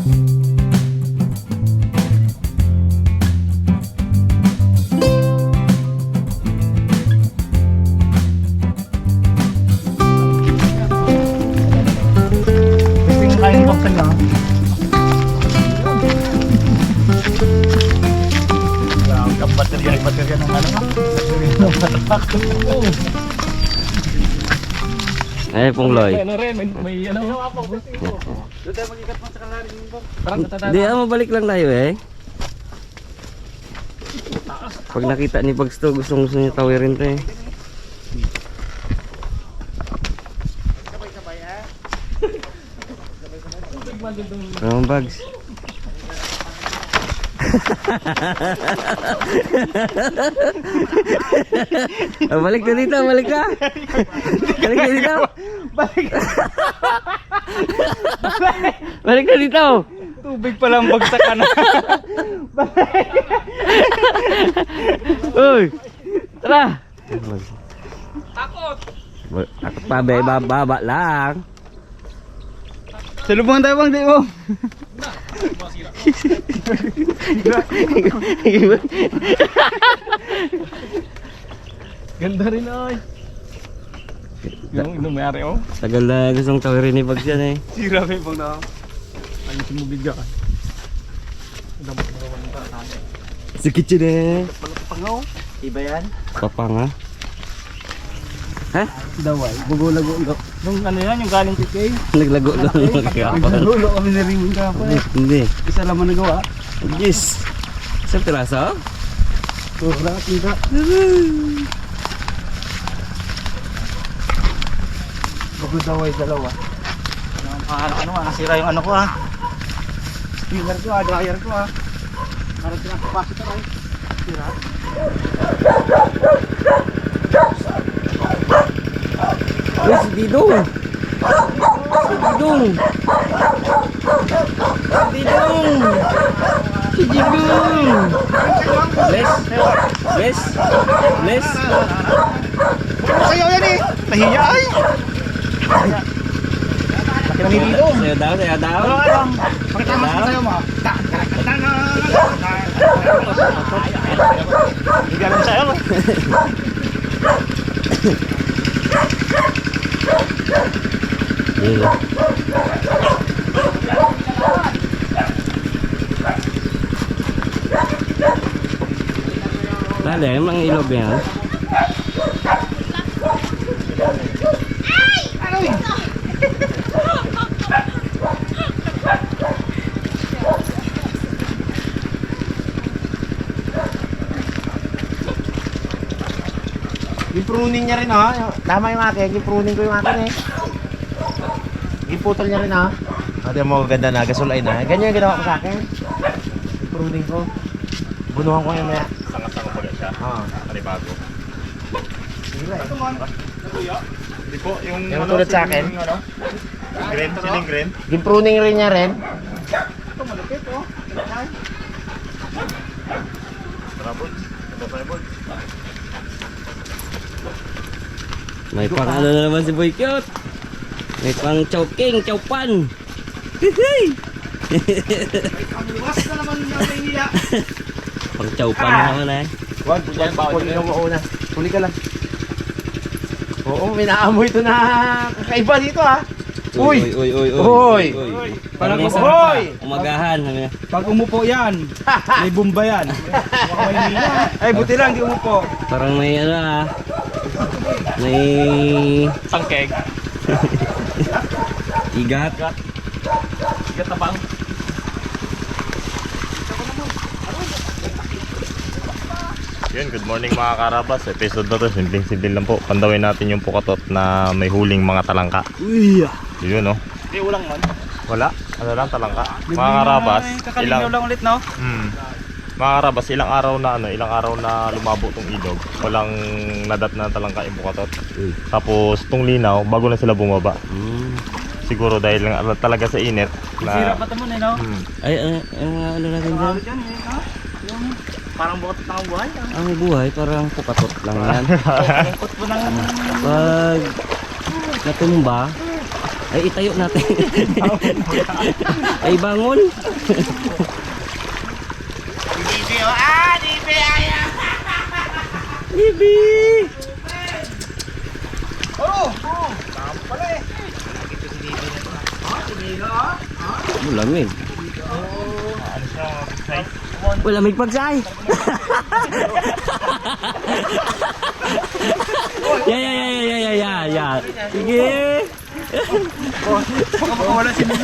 Ito yung box. Parang tatata. Di, ah, mabalik lang tayo eh. Pag nakita ni Bugs to, gustong gusto niya tawirin to eh. Ano Bugs? Ah, balik na dito, balik na. Balik na dito. Balik na dito. Tubig pa lang bagsak ka na. Uy! Tara! Takot! Takot pa, be. Baba lang. Salubungan tayo bang, di mo? Ganda rin ay. Yung inumayari oh. Tagal na gustong tawirin ni Bugs yan eh. Sira kayo pag na. Ayusin mo bigyan ka. Dapat mo naman ang tatay. Sakit yun eh. Pangaw. Iba yan? Papanga. Ha? Daway. Bugulago. Nung ano yan, yung galing kay Kay. Naglago lang magkakapal. Nagulo kami na rin yung kapal. Hindi. Isa lang mo nagawa. Yes. Isang piraso? Oh, lahat nila. Bago daway dalawa. Ano, ano, ano, nasira yung ano ko ah. Spinner ko ah, dryer ko ah. Parang pinakapasit ako eh. Sira. Uy, si Didong. Si Didong. Si Didong. Si Didong. Bless. Bless. Bless. Kayo yan eh. Nahiya ay. Laki ng hilito. Sayo daw, sayo daw. Ano ano? Pakita mo Daw. sa'yo mo. Hindi alam sa'yo. Yeah. Lalim ang ilog yan. Yung pruning niya rin ha. Tama yung akin. Yung pruning ko yung akin eh. Yung putol niya rin ha. Ate mo ganda na. Gasolay na. Ganyan yung ginawa ko sa akin. Yung pruning ko. Bunuhan ko yan maya. Sanga-sanga pala siya. Oo. Panibago. Sira eh. Di po, yung Yung tulad sa akin. Yung ano? Green, siling green. Yung pruning rin niya rin. Tara, Bods. Ito tayo, Bods. May pang ano na naman si Boy Cute. May pang choking, chowpan. Hihi. pang chowpan na naman eh. Wag, wag, huli ka mauna. Huli ka lang. Oo, may naamoy ito na kakaiba dito ha. Uy! uy, uy, Uy! Parang Parang masarap Hoy! pa. Umagahan. Niya. Pag umupo yan, may bumba yan. May nila. Ay, buti lang, di umupo. Parang may ano ah. May Tangkeg. igat. Igat na bang? Yun, good morning mga karabas. Episode na to, simpleng-simple lang po. Pandawin natin yung pukatot na may huling mga talangka. Uy! Yun, no? Hindi, ulang man. Wala. Ano lang, talangka. Mga karabas, Kakalinaw ilang, lang ulit, no? hmm, mga karabas, ilang araw na, ano, ilang araw na lumabo tong ilog. Walang nadat na talangka yung pukatot. Uy. Tapos, tong linaw, bago na sila bumaba. Mm. Siguro dahil lang talaga sa init. Sira Na, pa naman eh, no? hmm, Ay, ay, ay, ano natin dyan? Grabe eh, no? Yung parang bukat ng buhay. ah. Ang buhay parang pukatot lang yan. Lungkot po ng... Pag natumba, Ay, itayo natin. Ay, bangon. Bibi, oh. Ah, bibi, ayaw. Bibi! Oh, lamig. Wala may pagsay. ya ya ya ya ya ya ya. Sige. Wala si to.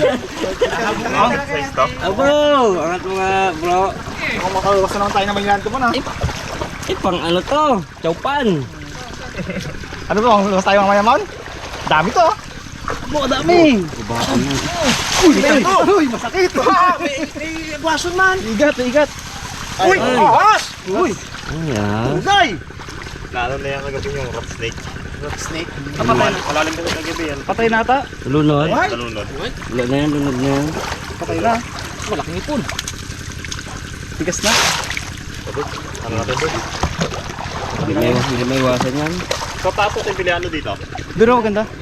Abo, angat mga bro. Kung makaluwas na naman tayo ng ko po na. Eh, pang ano to? Chowpan. Ano to? Luwas tayo ng Mayaman? Dami to. Buka dami. Uy, ito. Uy, masakit. Ah, may, may agwason man. Igat, igat. Uy, Ay. ahas. Uy, Ayan. tunay. Lalo na yung kagabi yung rat snake. Rat snake. Patay. Malalim kasi kagabi yan. Patay na ata. Lunod. Ay, Talunod. Wala na yan, lunod na yan. patay na. Malaking ipon. Tigas na. Ano natin doon? Hindi may, hindi may iwasan yan. Sa tapos yung piliano dito. Doon ako ganda.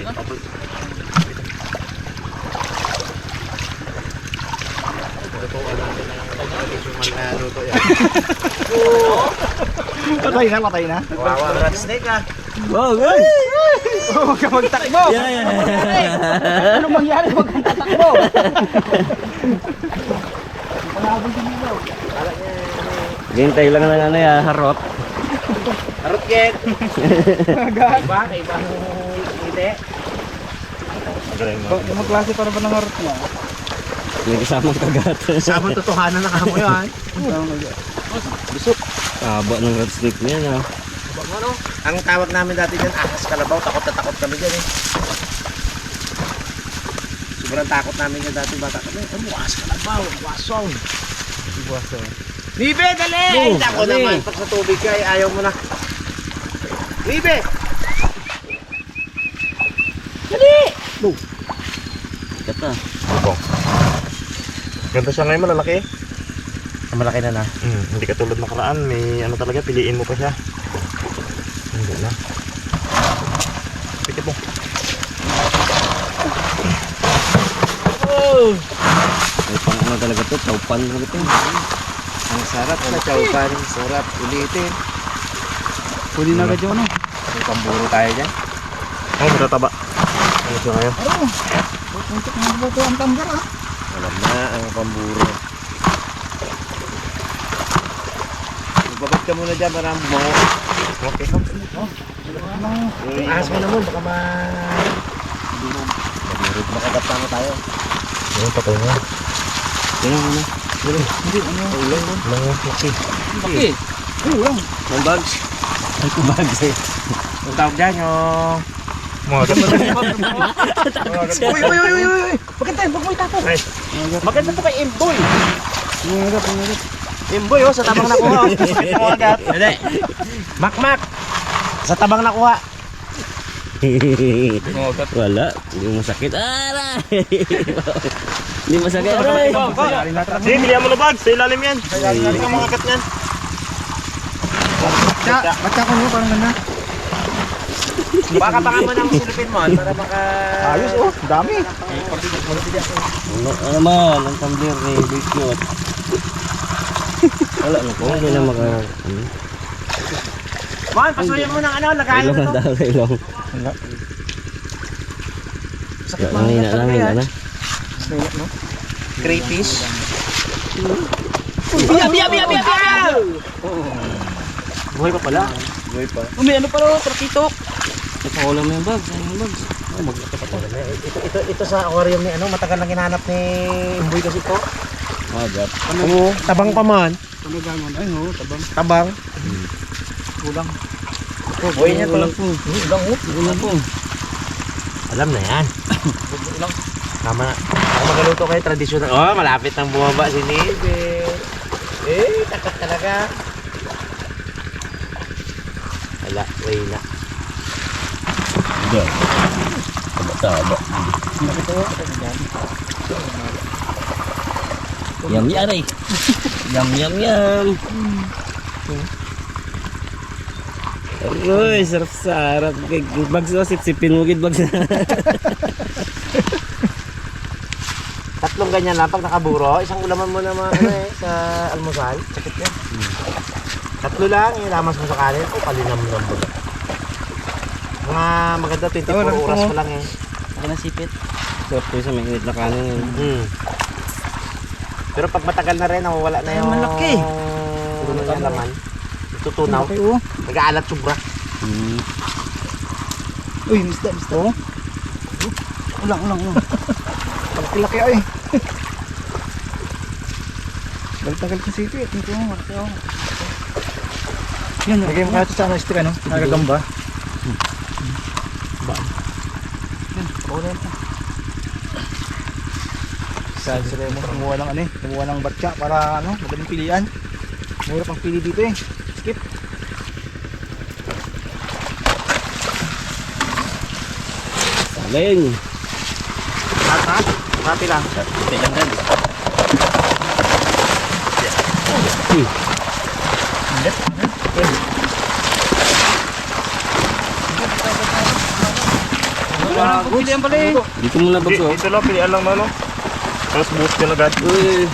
Patay na, patay na. Wawa rat snake, ah. Wow, guys! Huwag ka magtakbo. Yeah, yeah. Ano mangyari? Huwag kang tatakbo. Gintay lang ng ano ya, harot. Harot. Agad. Iba, iba mo. Yung klase para ba ng harot mo? May kasamang kagat. Sabon totohanan na kamo yan. Haba ng rat snake niya na. Ano? Ang tawag namin dati dyan, ahas kalabaw. Takot na takot kami dyan eh. Sobrang takot namin yan dati bata kami. Ano, ahas kalabaw, wasong. Wasong. Bibe, dali! Ay, Oh, nako dali. naman. Pag sa tubig ka, ay ayaw mo na. Bibe! Kata. Bubong. Ganda siya ngayon malalaki. Ang malaki na na. Hmm, hindi katulad ng karaan. May ano talaga, piliin mo pa siya. Hindi na. Pikit mo. May ano talaga to, chowpan talaga to. Ang sarap na chowpan. Sarap, ulitin. Huli na agad yung ano. May pamburo tayo dyan. Oh, matataba. Ano siya ngayon? Ano? Puntok na ba ito ang tanggar ah? Alam na ang pamburo. Magbabat ka muna dyan para mo. Okay. Yung ahas mo naman, baka ma... Mabirig, makagat na tayo. Yung patay niya. Tingnan mo na. Hindi, ano? Mga laki. Bakit? Lang? Ang bags. Ay, kung bags eh. Yung tawag dyan, yung... Uy, uy, uy, uy, uy! Tayo? Huwag mo Maganda to kay Imboy. Umangat, umangat. Imboy, oh, sa tabang nakuha. oh. Umagat. Hindi. Makmak. Sa tabang nakuha. Wala. Hindi mo masakit. Aray! Hindi masakit. Aray! Sige, bilihan mo na bag. Sa ilalim yan. Hindi ka makakat niyan. Tsa, batsa ko mo, parang ganda. Baka baka mo nang silipin mo para maka... Ayos oh, dami. Ano ano naman, ang tumbler ni Big Cute. Wala na po. Hindi na maka... Ano? Man, pasuyin mo ng ano, nagayon Ilong na ang to. daw, ilong. Sakit Ang hina lang, hina na. Crayfish. Biya, biya, biya, biya, biya! Buhay pa pala. Umi, ano pala, trakitok. Ipawala mo yung bags. Ano yung bags? Ito, ito, ito sa aquarium ni ano, matagal nang hinanap ni Imboy kasi ito. Magat. Oo, tabang pa man. Ano gangon? Ay, no, tabang. Tabang. Kulang. Buhay niya to. Ulang po. Ulang oh. Ulang po. Alam na yan. Tama na. Ako magaluto kayo, tradisyonal. Oh, malapit nang bumaba si Nebe. Eh, takat talaga. Wala, way na. Hindi. Taba-taba. Yum yum eh. Yum yum yum. Uy, sarap sarap. Bags o, sipsipin mo gid bags. Tatlong ganyan lang pag nakaburo, isang ulaman mo na mga ano eh, sa almusal. Sakit yan. Tatlo lang, ilamas mo sa kanin. Oh, kalinam lang ba? Mga maganda 24 Oh, oras pa lang eh. Ako na sipit. Sarap to sa may init na kanin. Hmm. Pero pag matagal na rin, nawawala na yung... malaki. Ano yung laman. Tutunaw. Okay, oh. Nag-aalat sobra. Hmm. Uy, mista, mista. Oh. Ulang, ulang, ulang. Malaki-laki ay. Balik-tagal sa sipi. Ito mo, malaki oh. Yan, lagay mo kaya ito sa ano, stick ano, nagagamba. Ba? Yan, wala yan. Sabi sila mo, kumuha ng ano eh, kumuha ng batya para ano, madaling pilian. Mahirap ang pili dito eh. Skip. Saling. Lahat ha? Mati lang. Hindi lang Wala pilihan pala eh. Dito muna bags Dito, o. dito lang, pilihan lang na no. Tapos boost yun agad. Uy.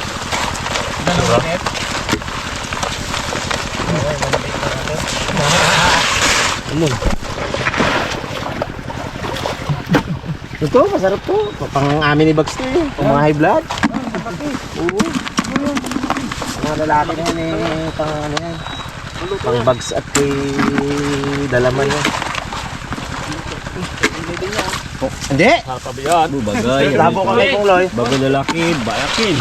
Diba? Amon. Ito, masarap to. Pang amin ni Bugs to eh. Pang mga high blood. Oo. Mga lalaki na yan eh. Pang ano yan. Pang Bugs at kay dalaman yan. Oh, hindi. Sabi yan. Bagay. Labo ka kay Kong Loy. Bago lalaki, bayakin.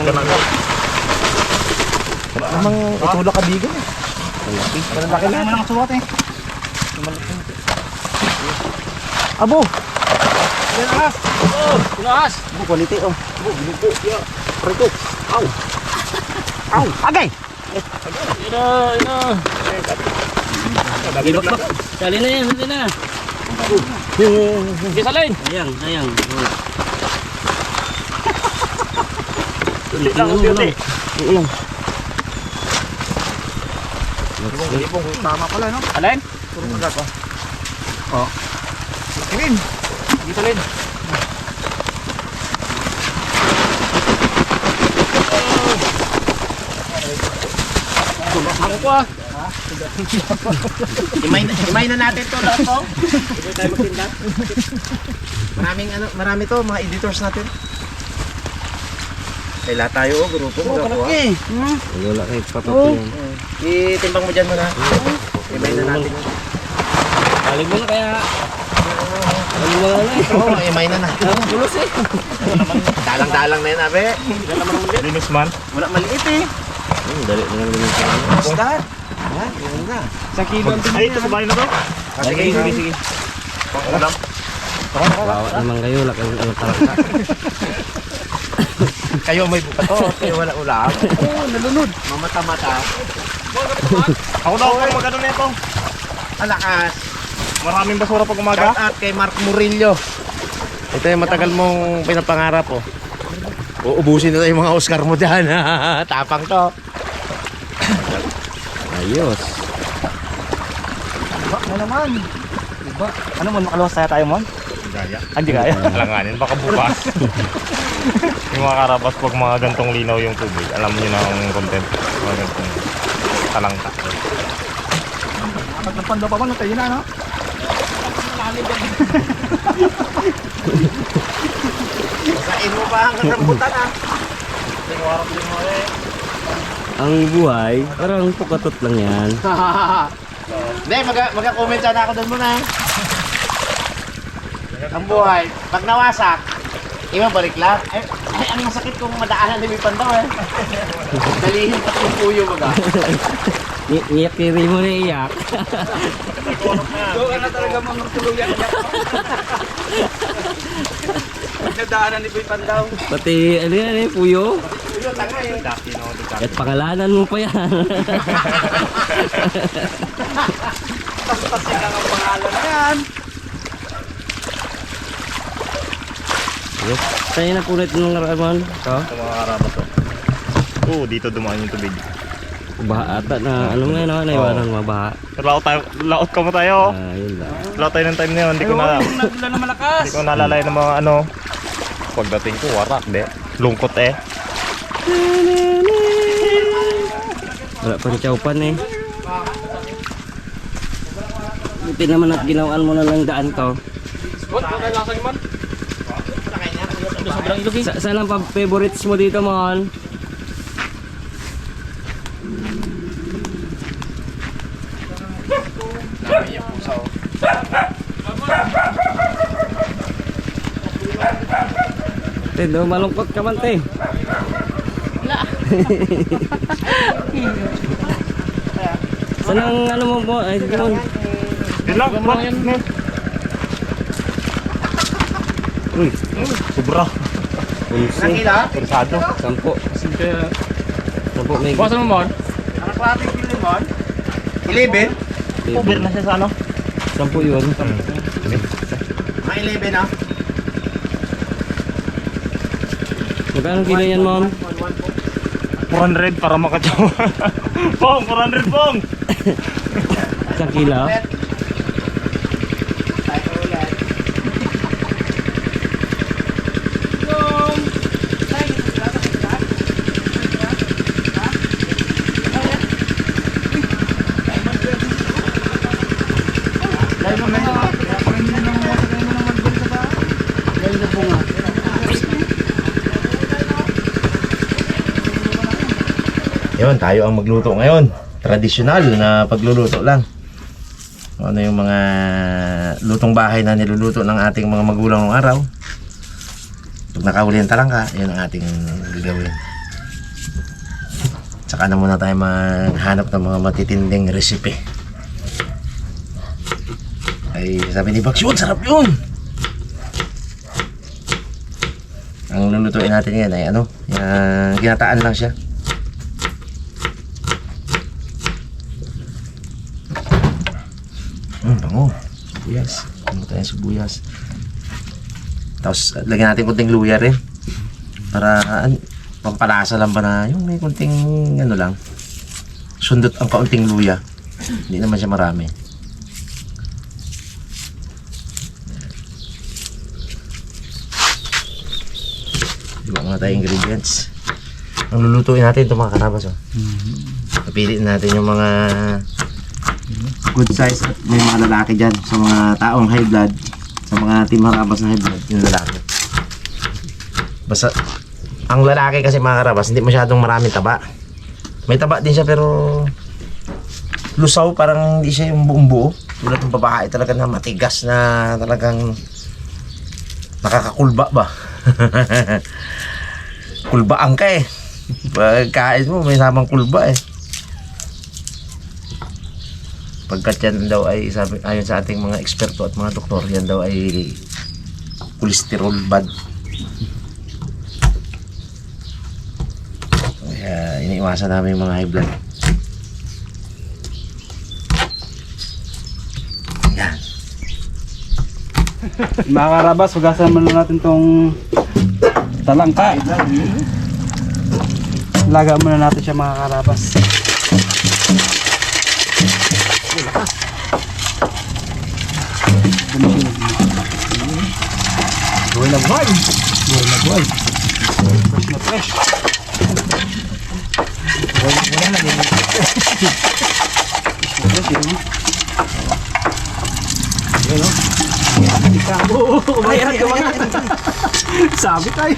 Ganun nga. Namang itulak ka bigan eh. Malaki. Parang laki Kailangan lang. mo lang suwat eh. Abo! Tinaas! Oh, tinaas! Abo, quality oh. Abo, binupo. Yeah. Prito. Aw! Aw! Agay! Ina, ina. Ibak bak. Sali na yan, sali na. Sige, salin. Ayang, ayang. Ulit lang, ulit, ulit. Ulang. Tama pala no? Alin? Puro magat oh. Oh. Lin! Dito Lin. Ako pa. Imay na, imay na natin to lahat to. Hindi tayo magtinda. Maraming ano, marami to, mga editors natin. Lahat tayo, oh, grupo mo. Oh, Eh, Wala kay papapin. Itimbang mo dyan muna. Imay na natin. Balik mo na kaya. Ano mo na eh. Oo, oh, imay na natin. Bulos eh. Dalang-dalang na yan, abe. Linis man. Wala maliit eh. Hmm, Dali na lang sa Start. Yan, yun na. sa kilo ang Ay, ito sa bahay na to. Sige, sige, sige. Pang ulam. Bawa naman kayo, laki ang ano talaka. Kayo may buka to, kayo wala ulam. Oo, nalunod. Mamata-mata. Ako daw ang magano nito. Alakas. Maraming basura pag umaga. Shout out kay Mark Murillo. Ito yung matagal mong pinapangarap oh. Uubusin na yung mga Oscar mo dyan. Tapang to. Ayos. Diba na naman. Diba? Ano mo, makaluwas tayo tayo mon? Gaya. Ah, Hindi kaya. Alanganin, baka bukas. yung mga karabas, pag mga gantong linaw yung tubig, alam nyo na ang content. Mga gantong talangka. Kapag napanda pa man, tayo na no? Kain mo pa hanggang rambutan ah. Ang buhay, parang pukatot lang yan. Hindi, mag- mag-comment sana ako doon muna. Ang buhay, pag nawasak, iba balik lang. Ay, ay, ang masakit kung madaanan ni Pandaw eh. Dalihin pa yung puyo baga. Ni- Niyak kiri mo na iyak. Doon na talaga mga tuluyan niya. Nagdaanan ni Boy Pandaw. Pati ano yan eh, puyo. Puyo, tanga eh. No, di At pangalanan mo pa yan. Tas-tasin lang ang pangalan na yan. yes. Sa'yo na punit ng raman. Ito. Sa mga karabas. Oh. Oo, dito dumaan yung tubig. Baha ata na ano nga no, naiwanan mabaha. Laot tayo, laot ka mo tayo. Ah, yun lang. Laot tayo ng time na yun. Hindi ko na, Nagla na malakas. hindi ko nalalay ng mga ano. Pagdating ko, warak, de. Lungkot eh. Wala pa rin chowpan eh. Buti naman at ginawaan mo na lang daan to. Sobrang ilog eh. Sa saan ang favorites mo dito, Mon? Te, daw malungkot ka man, te. Saan ang ano mo po? Ay, sige mo. Yun lang, bro. Uy, sobra. Unsi. Kursado. Sampo. Sampo may Bawasan mo, Mon. Nakaklapit yung limon. 11? Uber na siya sa ano? Sampo yun. Mga 11 ah. Magkano kilo yan, ma'am? 400 para makatsawa. pong, 400 pong! Isang kilo? Yun, tayo ang magluto ngayon. Tradisyonal na pagluluto lang. Ano yung mga lutong bahay na niluluto ng ating mga magulang ng araw. Pag nakahuli ang talangka, yun ang ating gagawin. Tsaka na muna tayo maghanap ng mga matitinding recipe. Ay, sabi ni Bax, yun, sarap yun! Ang lulutuin natin yan ay ano, yung ginataan lang siya. Mm, bango. Sibuyas. Ano tayo sibuyas. Tapos lagyan natin kunting luya rin. Para an, pampalasa lang ba na yung may kunting ano lang. Sundot ang kaunting luya. Hindi naman siya marami. Diba mga tayong ingredients. Ang lulutuin natin ito mga karabas. Oh. Napili natin yung mga good size at may mga lalaki dyan sa mga taong high blood sa mga team harabas na high blood yung lalaki. Basta ang lalaki kasi mga karabas hindi masyadong maraming taba. May taba din siya pero lusaw parang hindi siya yung buong buo. Tulad ng babae talaga na matigas na talagang nakakakulba ba? Kulbaan ka eh. Pagkain mo may samang kulba eh pagkat yan daw ay sabi ayon sa ating mga eksperto at mga doktor yan daw ay cholesterol bad kaya iniiwasan namin yung mga high blood yan Mga karabas, hugasan muna natin tong talangka. Laga muna natin siya mga karabas. Buhay na buhay Buhay na buhay. Fresh na fresh. Fresh, yun, no? Ayun, no? Oo, kumayan, kumayan. Sabi tayo.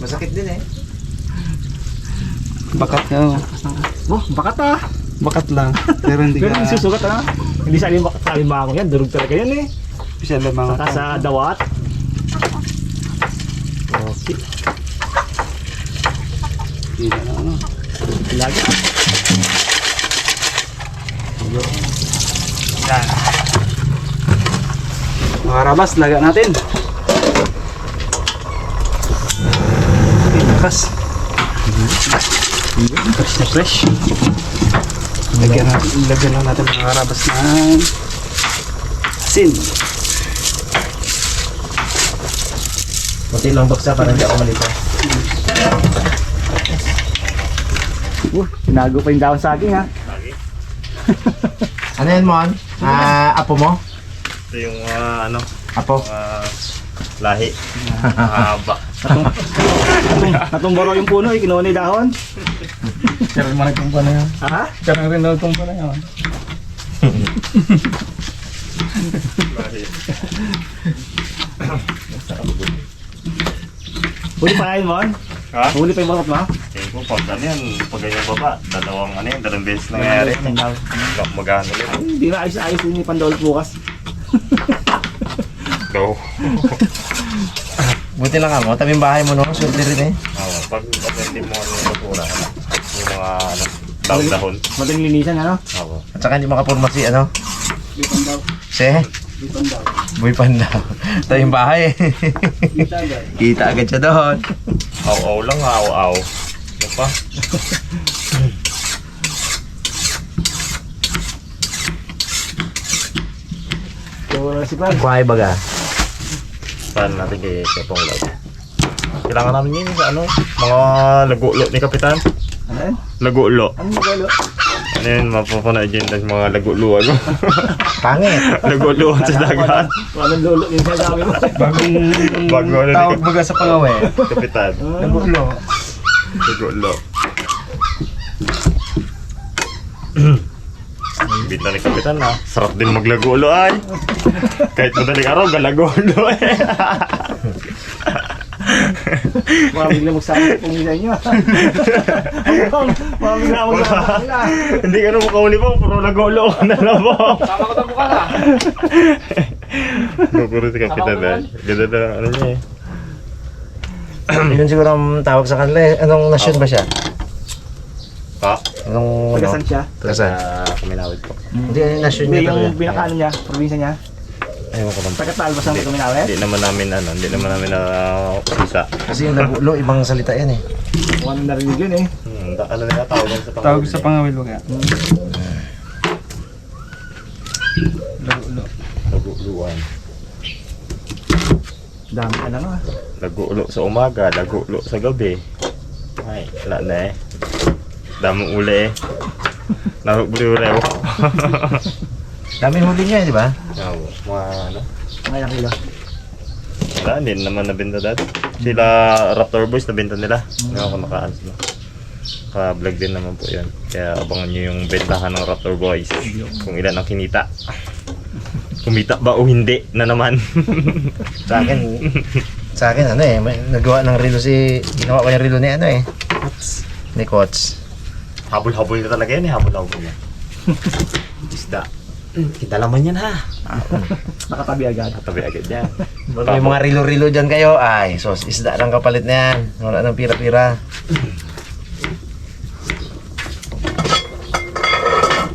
masakit din eh Bakat ka. Oh, bakat ah. Bakat lang. Pero hindi Pero ka. yung susugat ha? Hindi sa alim sa alimango yan, durog talaga yan eh. Special lang mga Saka sa dawat. Okay. Hindi na ano. Lagi. Mga rabas, laga natin. Lakas. Fresh na fresh. Lagyan, natin, lagyan lang natin mga rabas ng asin. Buti lang baksa para hindi ako malito Uh, tinago pa yung dahon saging ha. Ano yan, Mon? Ah, apo mo? Ito yung ah, ano, Apo? ah, lahi. Mahaba. Natumbaro yung puno, eh, kinuha na yung dahon. Pero man nagtumpa na yan. Ha? Pero rin nagtumpa na yan. lahi. Huli pa yun, Mon. Ha? Huli pa yung balot mo. Tingin ko pag ano yan, pag ganyan baba, dalawang ano yan, dalawang beses nangyayari. Magano ulit. Hindi na ayos-ayos din yung pandolot bukas. Go. Buti lang ako. Tabing bahay mo, no? Swerte rin eh. Oo, pag pag hindi mo ano yung basura, yung mga ano, dahon-dahon. Madaling linisan, ano? Oo. At saka hindi makapurma si, ano? Bipan daw. Si? Bipan daw. Boy Panda. Tabing bahay. Kita agad. Kita agad siya doon. Aw-aw lang, aw-aw. Ano pa? Kuhay baga. Saan natin kay Kapong Love? Kailangan namin yun sa ano, mga lagulo ni Kapitan. Ano yun? Lagulo. Ano magalo? Ano yun, mapapuna dyan ng mga laguluan. Pangit. laguluan sa dagat. Walang lolo yung sinasabi mo. Bagong Bago ano ni tawag baga sa pangawe. Kapitan. Nagulo. Lagulo. Bita ni Kapitan na, sarap din maglagulo ay. Kahit madaling araw, galagulo eh. Mga bigla magsabi kung nila nyo. Mga bigla magsabi. Hindi ka na makauli po, puro lagulo ka na lang po. Tama ko tayo bukas ah. Puro si Kapitan eh. Ganda na ano niya eh. Yun siguro ang tawag sa kanila. eh. Anong nasyon ba siya? Pa? Anong ano? Pagasan siya. Tagasan? Ah, Kaminawit po. Hindi, yung nasyon Hindi, niya yung talaga. pinakaano niya, probinsya niya. Ayun ko lang. Pagkatalbas ng Tuminawe. Hindi naman namin ano, hindi naman namin na usisa. Kasi yung nagulo, ibang salita yan eh. Kung ano narinig yun eh. Hmm, da- ano nila tawagan sa pangawil? Tawag sa pangawil baga. Lagulo. Laguluan. Dami ka lang ah. Lagulo sa umaga, lagulo sa gabi. Ay, wala na eh. Daming uli eh. Nagulo-ulew. Dami huli niya, di ba? Oo, mga ano. Ngayon ang kilo. Wala, hindi naman nabenta dati. Sila Raptor Boys, nabenta nila. Hindi ako nakaan sila. Ka-vlog din naman po yun. Kaya abangan nyo yung bentahan ng Raptor Boys. Kung ilan ang kinita. Kumita ba o hindi na naman. Sa akin, sa akin ano eh, may, nagawa ng relo si, ginawa ko yung relo ni ano eh. Ni Coach. Habol-habol na talaga yan eh, habol-habol na. Isda. Kita laman yan ha. Nakatabi agad. Tabi agad yan. Pag may mga rilo-rilo dyan kayo, ay, sos, isda lang kapalit na yan. Wala nang pira-pira.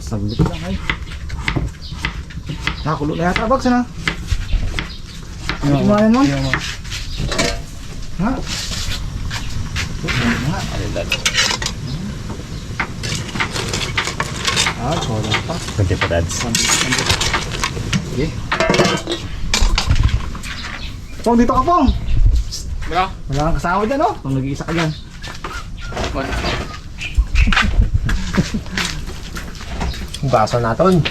Saglit lang ay. Nakakulo na yata bags ano? Ano mo yan mo? Ha? Ah, kola pa. Kunti pa dads. Pong, dito ka Pong! Baga? Wala kang kasama dyan oh. Pong nag-iisa ka dyan. Baso natin.